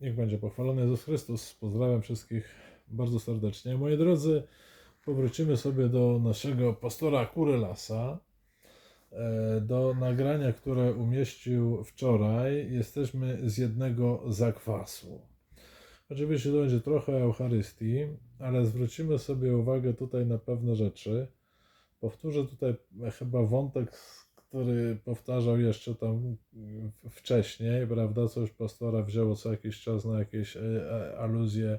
Niech będzie pochwalony Jezus Chrystus. Pozdrawiam wszystkich bardzo serdecznie. Moi drodzy, powrócimy sobie do naszego pastora Kurylasa, e, do nagrania, które umieścił wczoraj. Jesteśmy z jednego zakwasu. Oczywiście to będzie trochę Eucharystii, ale zwrócimy sobie uwagę tutaj na pewne rzeczy. Powtórzę tutaj chyba wątek, który powtarzał jeszcze tam wcześniej, prawda? Co już pastora wzięło co jakiś czas na jakieś e, e, aluzje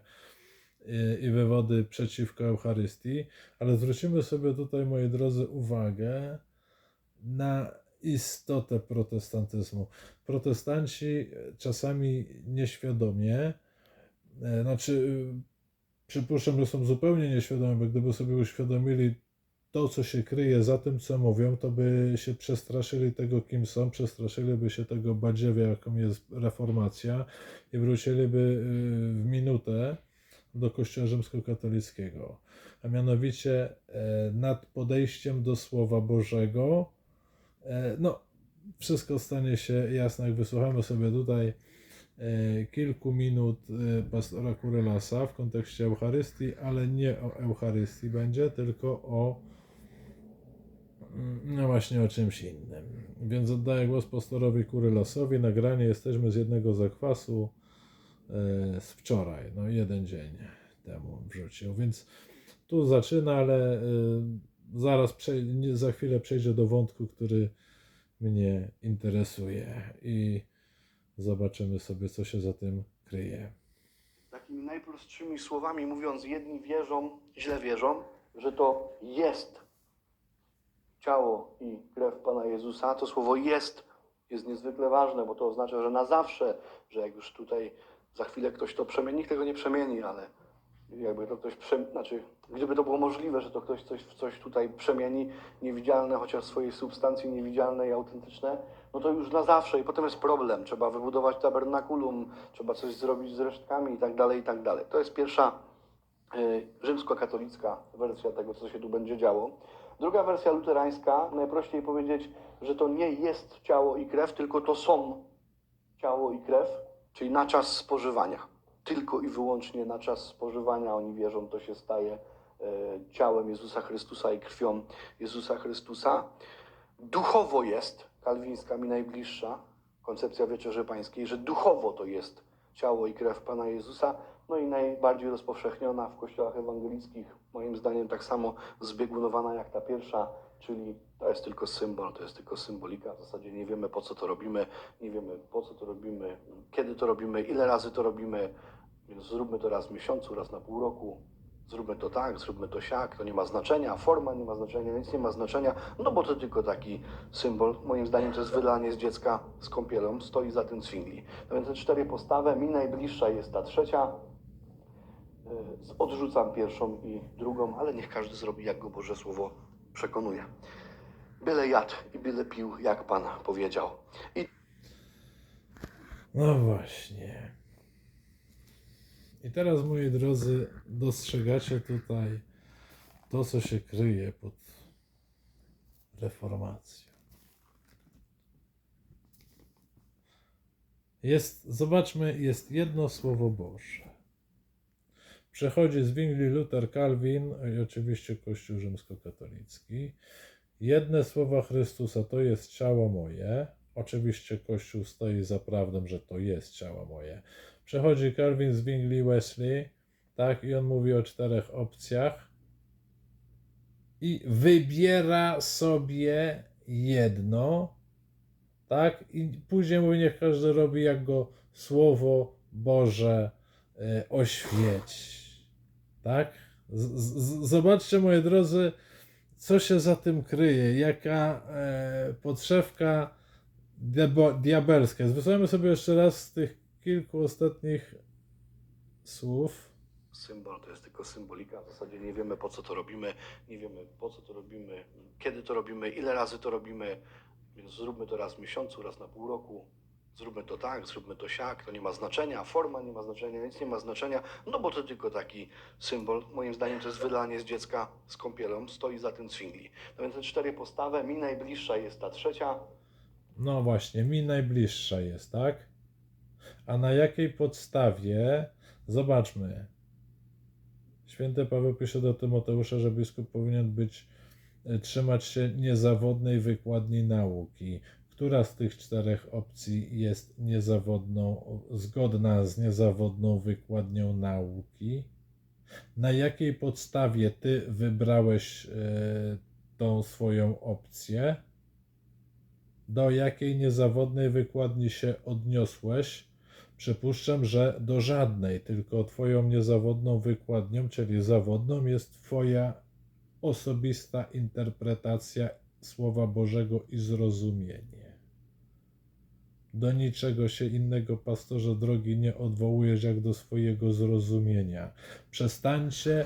i- wywody przeciwko Eucharystii, ale zwrócimy sobie tutaj, moi drodzy, uwagę na istotę protestantyzmu. Protestanci czasami nieświadomie, e, znaczy przypuszczam, że są zupełnie nieświadomi, bo gdyby sobie uświadomili to, co się kryje za tym, co mówią, to by się przestraszyli tego, kim są, przestraszyliby się tego badziewia, jaką jest reformacja i wróciliby y, w minutę do Kościoła rzymskokatolickiego. A mianowicie e, nad podejściem do Słowa Bożego, e, no, wszystko stanie się jasne, jak wysłuchamy sobie tutaj e, kilku minut pastora Kurelasa w kontekście Eucharystii, ale nie o Eucharystii będzie, tylko o no właśnie o czymś innym. Więc oddaję głos pastorowi Kurelasowi. Nagranie jesteśmy z jednego zakwasu e, z wczoraj, no jeden dzień temu wrzucił. Więc tu zaczyna, ale e, zaraz za chwilę przejdzie do wątku, który mnie interesuje i zobaczymy sobie, co się za tym kryje. Takimi najprostszymi słowami mówiąc, jedni wierzą, źle wierzą, że to jest ciało i krew Pana Jezusa. To słowo jest jest niezwykle ważne, bo to oznacza, że na zawsze, że jak już tutaj za chwilę ktoś to przemieni, nikt tego nie przemieni, ale jakby to ktoś, prze, znaczy, gdyby to było możliwe, że to ktoś coś, coś tutaj przemieni, niewidzialne, chociaż swojej substancji niewidzialne i autentyczne, no to już na zawsze i potem jest problem. Trzeba wybudować tabernakulum, trzeba coś zrobić z resztkami i tak dalej, i tak dalej. To jest pierwsza y, rzymskokatolicka wersja tego, co się tu będzie działo. Druga wersja luterańska, najprościej powiedzieć, że to nie jest ciało i krew, tylko to są ciało i krew, czyli na czas spożywania. Tylko i wyłącznie na czas spożywania oni wierzą, to się staje e, ciałem Jezusa Chrystusa i krwią Jezusa Chrystusa. Duchowo jest, kalwińska mi najbliższa, koncepcja wieczerzy pańskiej, że duchowo to jest ciało i krew Pana Jezusa. No i najbardziej rozpowszechniona w kościołach ewangelickich, moim zdaniem tak samo zbiegunowana jak ta pierwsza, czyli to jest tylko symbol, to jest tylko symbolika. W zasadzie nie wiemy po co to robimy, nie wiemy po co to robimy, kiedy to robimy, ile razy to robimy, więc zróbmy to raz w miesiącu, raz na pół roku. Zróbmy to tak, zróbmy to siak, to nie ma znaczenia, forma nie ma znaczenia, nic nie ma znaczenia, no bo to tylko taki symbol. Moim zdaniem to jest wylanie z dziecka z kąpielą, stoi za tym swingli. No więc te cztery postawy, mi najbliższa jest ta trzecia, Odrzucam pierwszą i drugą, ale niech każdy zrobi, jak go Boże Słowo przekonuje. Byle jadł i byle pił, jak Pan powiedział. I No właśnie. I teraz, moi drodzy, dostrzegacie tutaj to, co się kryje pod reformacją. Jest, zobaczmy, jest jedno słowo Boże. Przechodzi Zwingli, Luther, Calvin i oczywiście Kościół rzymskokatolicki. Jedne słowa Chrystusa to jest ciało moje. Oczywiście Kościół stoi za prawdą, że to jest ciało moje. Przechodzi Calvin, Zwingli, Wesley, tak, i on mówi o czterech opcjach i wybiera sobie jedno, tak, i później mówi, niech każdy robi, jak go Słowo Boże e, oświeci. Tak? Z, z, zobaczcie, moi drodzy, co się za tym kryje, jaka e, podszewka diabo, diabelska. Wysłuchajmy sobie jeszcze raz z tych kilku ostatnich słów. symbol to jest tylko symbolika. W zasadzie nie wiemy, po co to robimy, nie wiemy, po co to robimy, kiedy to robimy, ile razy to robimy, więc zróbmy to raz w miesiącu, raz na pół roku. Zróbmy to tak, zróbmy to siak, to nie ma znaczenia, forma nie ma znaczenia, nic nie ma znaczenia, no bo to tylko taki symbol. Moim zdaniem to jest wylanie z dziecka z kąpielą, stoi za tym swingli. No więc te cztery postawy, mi najbliższa jest ta trzecia, No właśnie, mi najbliższa jest, tak? A na jakiej podstawie? Zobaczmy. Święty Paweł pisze do Tymoteusza, że biskup powinien być, e, trzymać się niezawodnej wykładni nauki. Która z tych czterech opcji jest niezawodną, zgodna z niezawodną wykładnią nauki? Na jakiej podstawie ty wybrałeś e, tą swoją opcję? Do jakiej niezawodnej wykładni się odniosłeś? Przypuszczam, że do żadnej, tylko Twoją niezawodną wykładnią, czyli zawodną, jest Twoja osobista interpretacja Słowa Bożego i zrozumienie. Do niczego się innego, pastorze drogi, nie odwołujesz jak do swojego zrozumienia. Przestańcie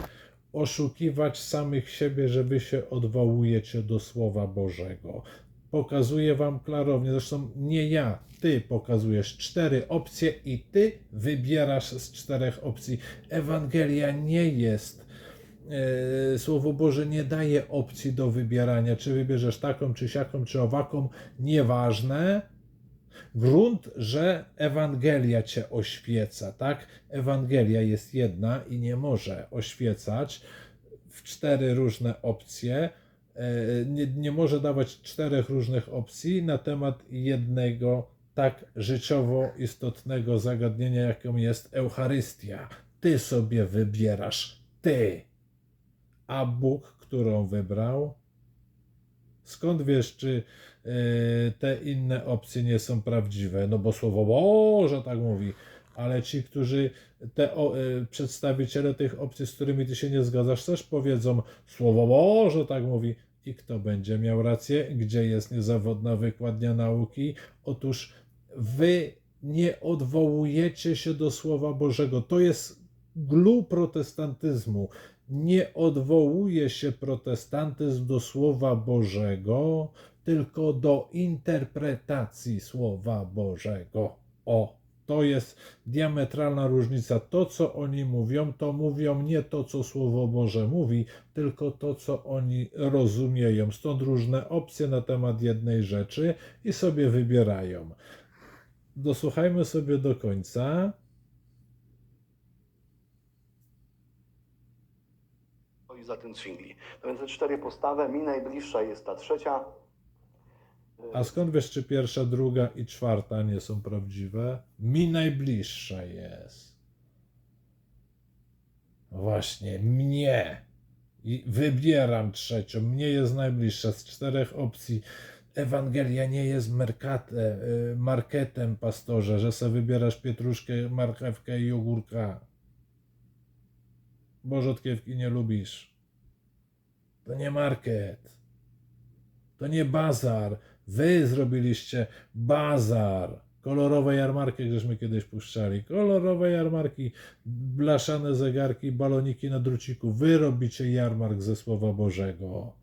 oszukiwać samych siebie, że wy się odwołujecie do Słowa Bożego. Pokazuję wam klarownie, zresztą nie ja, ty pokazujesz cztery opcje i ty wybierasz z czterech opcji. Ewangelia nie jest. e, Słowo Boże nie daje opcji do wybierania, czy wybierzesz taką, czy siaką, czy owaką, nieważne. Grunt, że Ewangelia cię oświeca, tak? Ewangelia jest jedna i nie może oświecać w cztery różne opcje. E, Nie, nie może dawać czterech różnych opcji na temat jednego tak życiowo istotnego zagadnienia, jakim jest Eucharystia. Ty sobie wybierasz, ty. A Bóg, którą wybrał, Skąd wiesz, czy e, te inne opcje nie są prawdziwe? No bo Słowo Boże tak mówi, ale ci, którzy, te o, e, przedstawiciele tych opcji, z którymi ty się nie zgadzasz, też powiedzą Słowo Boże tak mówi. I kto będzie miał rację? Gdzie jest niezawodna wykładnia nauki? Otóż wy nie odwołujecie się do Słowa Bożego. To jest glu protestantyzmu. Nie odwołuje się protestantyzm do Słowa Bożego, tylko do interpretacji Słowa Bożego. O, to jest diametralna różnica. To, co oni mówią, to mówią nie to, co Słowo Boże mówi, tylko to, co oni rozumieją. Stąd różne opcje na temat jednej rzeczy i sobie wybierają. Dosłuchajmy sobie do końca. Za tym swingli. Więc te cztery postawy, mi najbliższa jest ta trzecia. A skąd wiesz, czy pierwsza, druga i czwarta nie są prawdziwe? Mi najbliższa jest. Właśnie, mnie. I wybieram trzecią. Mnie jest najbliższa z czterech opcji. Ewangelia nie jest merkate, y, marketem, pastorze, że sobie wybierasz pietruszkę, marchewkę i ogórka. Bo rzodkiewki nie lubisz. To nie market. To nie bazar. Wy zrobiliście bazar. Kolorowe jarmarki, żeśmy kiedyś puszczali. Kolorowe jarmarki, blaszane zegarki, baloniki na druciku. Wy robicie jarmark ze Słowa Bożego.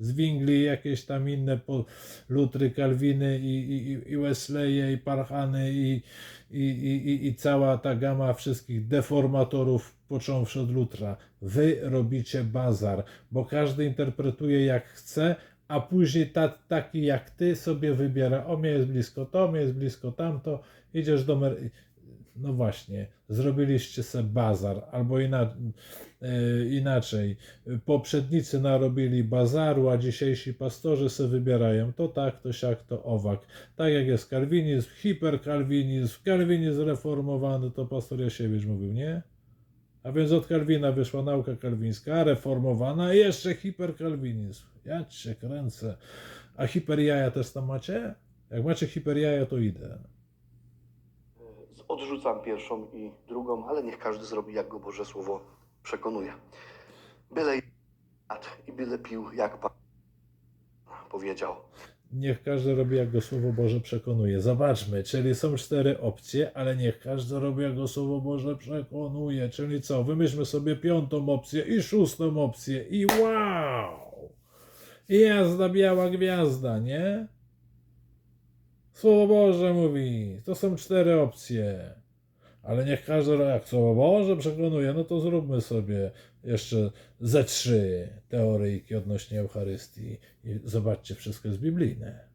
Z wingli jakieś tam inne po, Lutry, Kalwiny i, i, i Wesleye i Parchany i, i, i, i, i cała ta gama wszystkich deformatorów począwszy od Lutra. Wy robicie bazar, bo każdy interpretuje jak chce, a później ta, taki jak ty sobie wybiera, o mnie jest blisko to, mnie jest blisko tamto, idziesz do mer... No właśnie, zrobiliście se bazar, albo ina... e, inaczej. Poprzednicy narobili bazaru, a dzisiejsi pastorzy se wybierają to tak, to siak, to owak. Tak jak jest kalwinizm, hiperkalwinizm, kalwinizm reformowany, to pastor Jasiewicz mówił, nie? A więc od Kalwina wyszła nauka kalwińska, reformowana i jeszcze hiperkalwinizm. Ja cię kręcę. A hiperjaja też tam macie? Jak macie hiperjaja, to idę. Odrzucam pierwszą i drugą, ale niech każdy zrobi, jak go Boże Słowo przekonuje. Byle i byle pił, jak Pan powiedział. Niech każdy robi, jak go Słowo Boże przekonuje. Zobaczmy, czyli są cztery opcje, ale niech każdy robi, jak go Słowo Boże przekonuje. Czyli co? Wymyślmy sobie piątą opcję i szóstą opcję i wow! I jazda biała gwiazda, nie? Słowo Boże mówi, to są cztery opcje. Ale niech każdy, Słowo Boże przekonuje, no to zróbmy sobie jeszcze ze trzy teoryjki odnośnie Eucharystii. I zobaczcie, wszystko jest biblijne.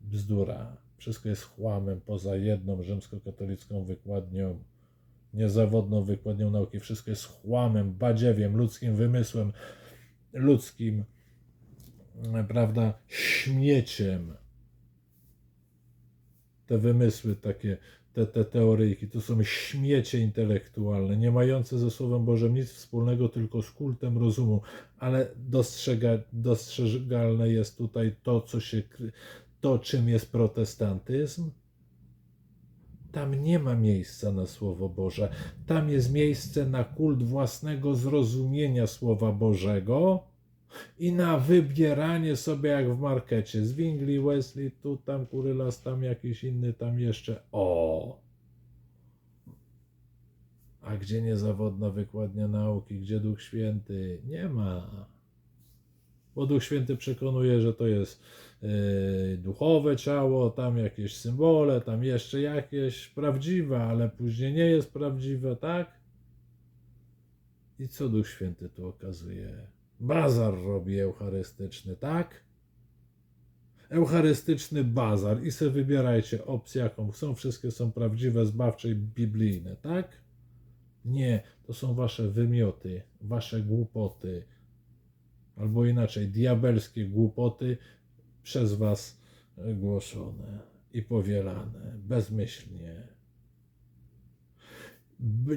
Bzdura. Wszystko jest chłamem poza jedną rzymskokatolicką wykładnią, niezawodną wykładnią nauki. Wszystko jest chłamem, badziewiem, ludzkim wymysłem, ludzkim, prawda, śmieciem. Te wymysły takie, te, te teoryjki, to są śmiecie intelektualne, nie mające ze Słowem Bożym nic wspólnego, tylko z kultem rozumu, ale dostrzega, dostrzegalne jest tutaj to, co się, to czym jest protestantyzm. Tam nie ma miejsca na Słowo Boże. Tam jest miejsce na kult własnego zrozumienia Słowa Bożego i na wybieranie sobie jak w markecie. Zwingli, Wesley, tu tam Kurylas, tam jakiś inny, tam jeszcze. O! A gdzie niezawodna wykładnia nauki? Gdzie Duch Święty? Nie ma. Bo Duch Święty przekonuje, że to jest yy, duchowe ciało, tam jakieś symbole, tam jeszcze jakieś prawdziwe, ale później nie jest prawdziwe, tak? I co Duch Święty tu okazuje? Bazar robi eucharystyczny, tak? Eucharystyczny bazar i se wybierajcie opcję, jaką chcą. Wszystkie są prawdziwe, zbawcze i biblijne, tak? Nie, to są wasze wymioty, wasze głupoty, albo inaczej, diabelskie głupoty przez was głoszone i powielane bezmyślnie.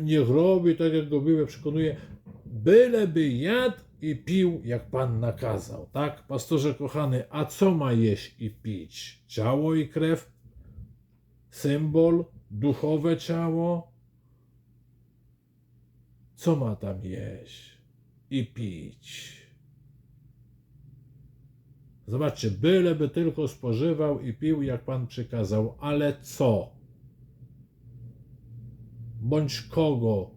Niech robi tak, jak go Biblia przekonuje, byleby jadł i pił, jak Pan nakazał. Tak, pastorze kochany, a co ma jeść i pić? Ciało i krew? Symbol? Duchowe ciało? Co ma tam jeść i pić? Zobaczcie, byleby tylko spożywał i pił, jak Pan przykazał, ale co? Bądź kogo?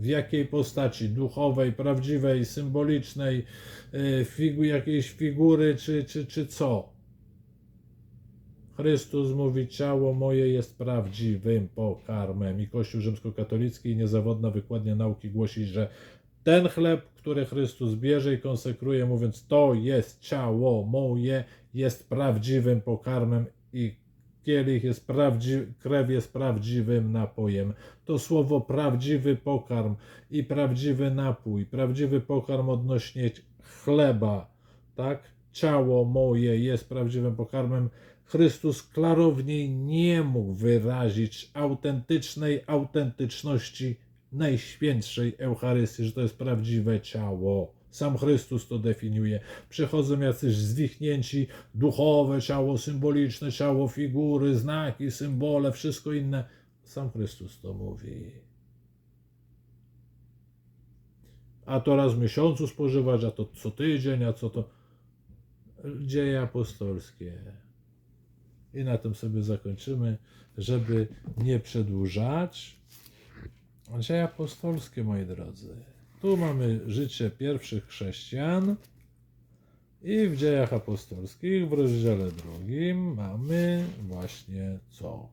W jakiej postaci? Duchowej, prawdziwej, symbolicznej, yy, figu, jakiejś figury, czy, czy, czy co? Chrystus mówi, ciało moje jest prawdziwym pokarmem. I Kościół rzymskokatolicki i niezawodna wykładnia nauki głosi, że ten chleb, który Chrystus bierze i konsekruje, mówiąc, to jest ciało moje, jest prawdziwym pokarmem i kielich jest prawdziwy, krew jest prawdziwym napojem. To słowo prawdziwy pokarm i prawdziwy napój, prawdziwy pokarm odnośnie chleba, tak? Ciało moje jest prawdziwym pokarmem. Chrystus klarowniej nie mógł wyrazić autentycznej autentyczności Najświętszej Eucharystii, że to jest prawdziwe ciało. Sam Chrystus to definiuje. Przychodzą jacyś zwichnięci, duchowe ciało, symboliczne ciało, figury, znaki, symbole, wszystko inne. Sam Chrystus to mówi. A to raz w miesiącu spożywać, a to co tydzień, a co to. Dzieje apostolskie. I na tym sobie zakończymy, żeby nie przedłużać. Dzieje apostolskie, moi drodzy. Tu mamy życie pierwszych chrześcijan i w dziejach apostolskich w rozdziale drugim mamy właśnie co?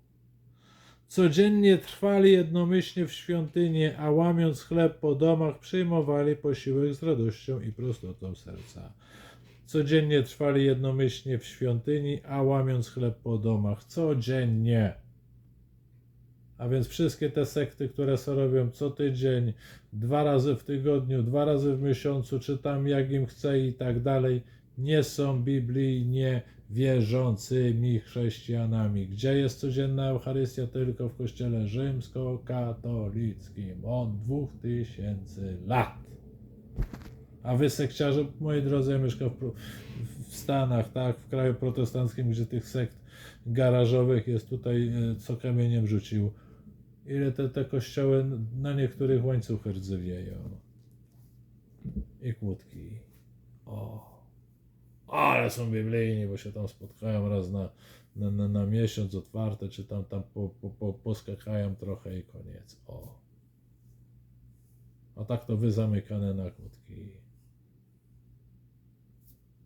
Codziennie trwali jednomyślnie w świątyni, a łamiąc chleb po domach, przyjmowali posiłek z radością i prostotą serca. Codziennie trwali jednomyślnie w świątyni, a łamiąc chleb po domach. Codziennie. A więc wszystkie te sekty, które sobie robią co tydzień, dwa razy w tygodniu, dwa razy w miesiącu, czy tam jak im chce i tak dalej, nie są biblijnie wierzącymi chrześcijanami. Gdzie jest codzienna Eucharystia? Tylko w kościele rzymskokatolickim od dwóch tysięcy lat. A wy sekciarze, moi drodzy, ja mieszkam w, w Stanach, tak, w kraju protestanckim, gdzie tych sekt garażowych jest tutaj, e, co kamieniem rzucił. Ile te, te kościoły na niektórych łańcuchy rdzewieją. I kłódki. O. Ale są biblijni, bo się tam spotkają raz na, na, na, na miesiąc otwarte, czy tam, tam po, po, po, poskakają trochę i koniec. O. A tak to wy zamykane na kłódki.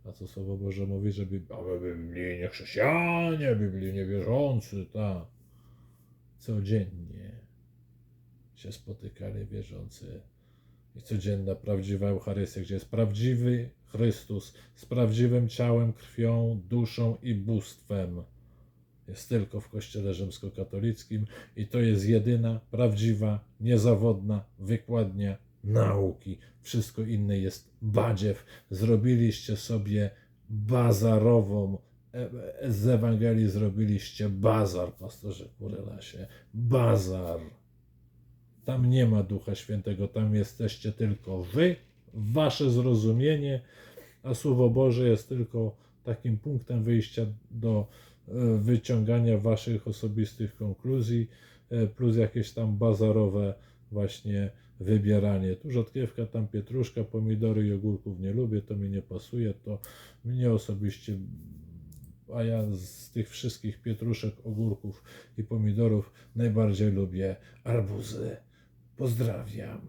A co Słowo Boże mówi, że bib- a wy biblijnie chrześcijanie, biblijnie wierzący, tak. Codziennie się spotykali wierzący. I codzienna prawdziwa Eucharystia, gdzie jest prawdziwy Chrystus z prawdziwym ciałem, krwią, duszą i bóstwem. jest tylko w Kościele Rzymskokatolickim i to jest jedyna, prawdziwa, niezawodna wykładnia nauki. Wszystko inne jest badziew. Zrobiliście sobie bazarową, e- e- z Ewangelii zrobiliście bazar, pastorze Kurelasie. Bazar. Tam nie ma Ducha Świętego, tam jesteście tylko wy, wasze zrozumienie, a Słowo Boże jest tylko takim punktem wyjścia do e, wyciągania waszych osobistych konkluzji, e, plus jakieś tam bazarowe właśnie wybieranie. Tu rzodkiewka, tam pietruszka, pomidory i ogórków nie lubię, to mi nie pasuje, to mnie osobiście, a ja z tych wszystkich pietruszek, ogórków i pomidorów najbardziej lubię arbuzy. Pozdrawiam.